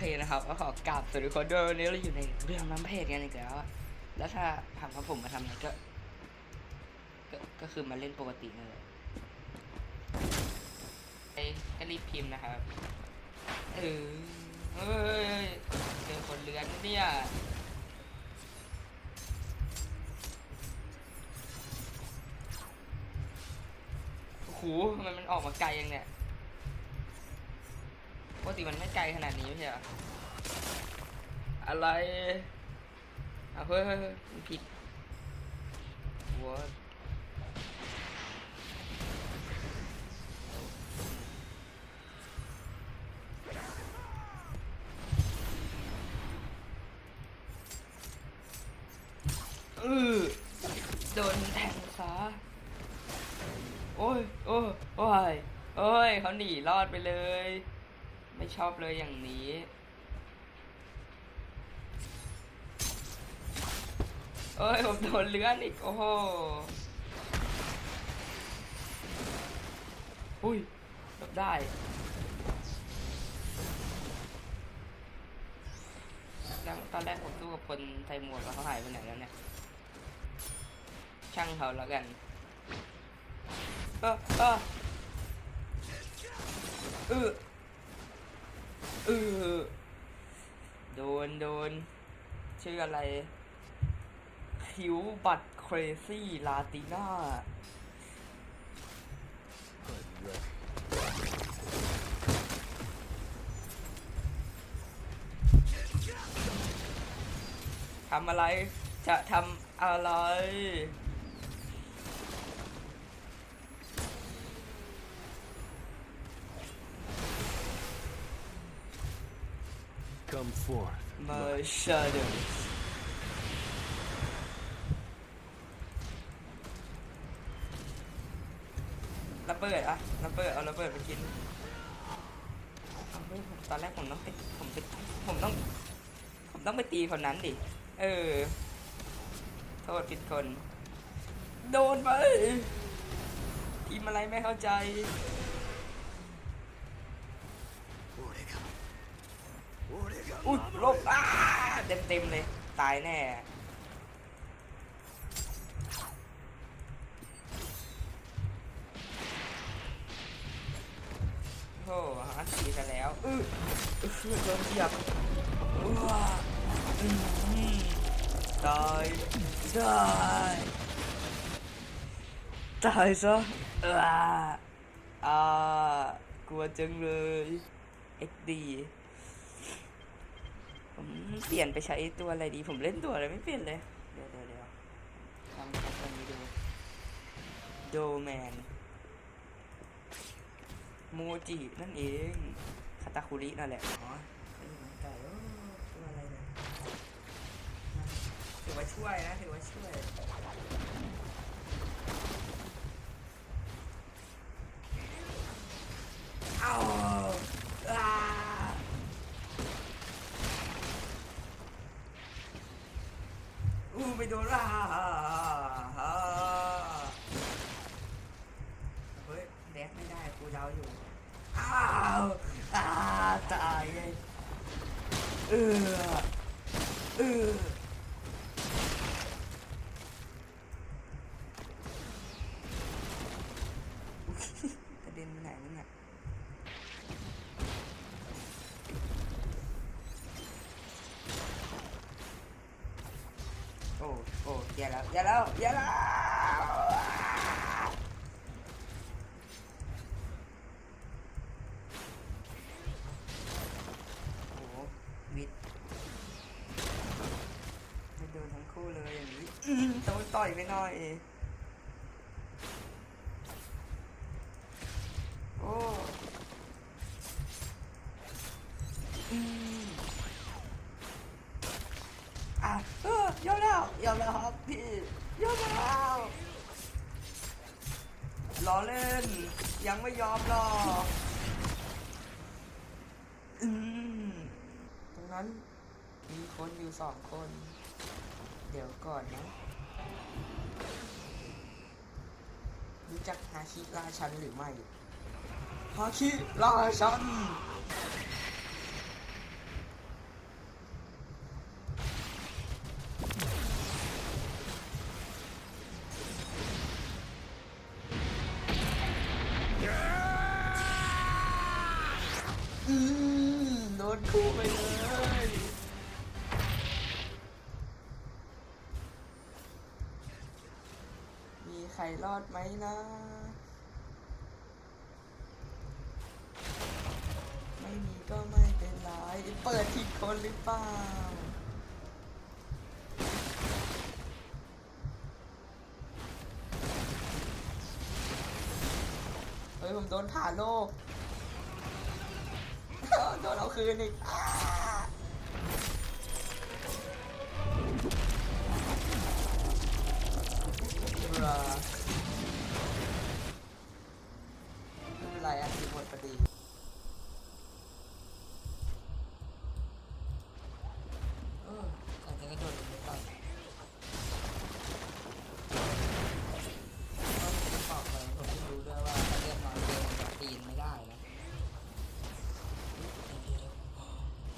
เคนะครับก็ขอกราบสวัสดีทุกคนด้วยวันนี้เราอยู่ในเรื่องน้ำเพจกันอีกแล้วอะแล้วถ้าถามว่าผมมาทำอะไรก็ก็ ก็คือมาเล่นปกตินั่นแหละไอ้ก็รีบพิมพ์นะครับ เออเอ้ยเจอคนเลือนนะเนี่ยโอ้โหทำไมมันออกมาไกลยังเนี่ยป กติมันไม่ไกลขนาดนี้ไม่ใช่เหรออะไรเอาเฮ้ยเฮ้ยมันผิดหัวเออโดนแทงซะโอ้ยโอ้ยโอ้ยโอ้ยเขาหนีรอดไปเลย ชอบเลยอย่างนี้ เอ้ย ผมโดนเลื้อนอีก โอ้โหอุ้ยหลบได้แล้วตอนแรกผมสู้กับคนไทยหมวกแล้วเขาหายไปไหนแล้วเนี่ย ช่างเขาแล้วกันเออเออเออ เออโดนโดนชื่ออะไร คิวบัตเครซี่ลาติน่าทำอะไรจะทำอะไร forth. My shadows ระเบิดอะระเบิดเอาระเบิดไปกินตอนแรกผมต้องไปผมไปผมต้อง ผมต้องไปตีคนนั้นดิ เออ โทษผิดคน โดนไปทีมอะไรไม่เข้าใจ อุ้ยลบอ้าเต็มเต็มเลย ตายแน่ โอ้หฮัตสีซะแล้วอื้ออื้อโดนเหยียบว้าตายตายตายซะอ่าอ่ากลัวจังเลยเอ็กดี ผมเปลี่ยนไปใช้ตัวอะไรดี ผมเล่นตัวอะไรไม่เปลี่ยนเลย เดี๋ยวเดี๋ยวเดี๋ยวทำตัวนี้ดูโดแมนโมจินั่นเองคาตาคุรินั่นแหละอ๋อเป็นหมือนไก่ตัวอะไรเนี่ยถือว่าช่วยนะถือว่าช่วยเอา อู้ไปโดนล่าเฮ้ยแดกไม่ได้กูเดาอยู่ อ้าวอ้าตายเลยเออเออกระเด็นไปไหนนั่นน่ะ โอ้โอ้แย่แล้วแย่แล้วแย่แล้วโอ้โหวิดไม่โดนทั้งคู่เลยอย่างนี้ต้องต่อยไปหน่อย ล้อเล่น ยังไม่ยอมหรอกอืมตรงนั้นมีคนอยู่สองคน เดี๋ยวก่อนนะ รู้จักฮาคิราชันหรือไม่ฮาคิราชัน โดนคู่ไปเลยมีใครรอดไหมนะไม่มีก็ไม่เป็นไรเปิดผิดคนหรือเปล่าเฮ้ยผมโดนผ่าโลก โดนเอาคืนอีกไม่เป็นไรอะ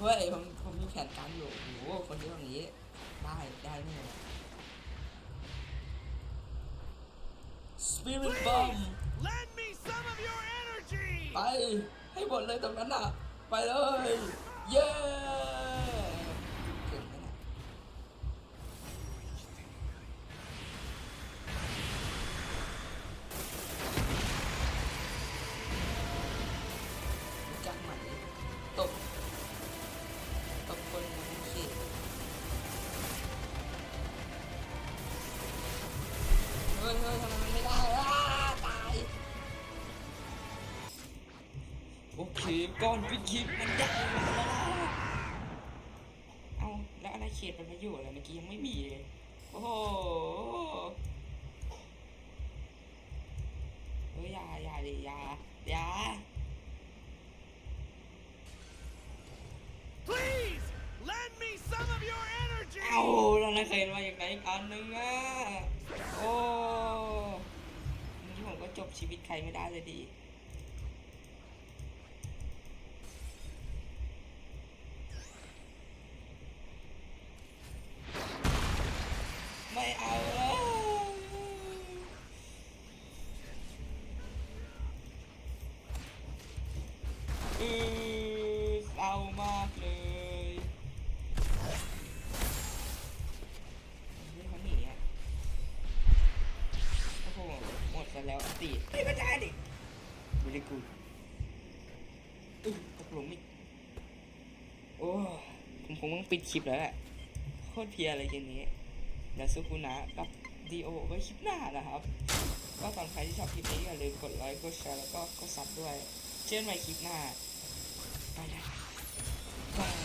เฮ้ยผมผมมีแผนการอยู่โอ้โหคนที่ตรงนี้ได้ได้แน่ Spirit Bomb Lend me some of your energy! ไปให้หมดเลยตรงนั้นอะ ไปเลย เย้ ก้อนปิดคลิปมันได้มาแล้วนะเอาแล้วอะไรเขตมันมาอยู่อะไรเมื่อกี้ยังไม่มีเลย โอ้โหเฮ้ยอยาอยาดิอยาอยา Please! Lend me some of your energy! เอาแล้วนะเคยมาอย่างไรอีกอันนึงอะโอ้นี่ผมก็จบชีวิตใครไม่ได้เลยดี บริกูอึ้งตกหลุมอีกโอ้ผมคงต้องปิดคลิปแล้วแหละโคตรเพียอะไรเกมนี้เดี๋ยวซูกุนะกับดีโอไว้คลิปหน้านะครับ ก็ตอนใครที่ชอบคลิปนี้อย่าลืมกดไลค์กดแชร์แล้วก็กดซับด้วย เจอกันใหม่คลิปหน้า ไปแล้วบาย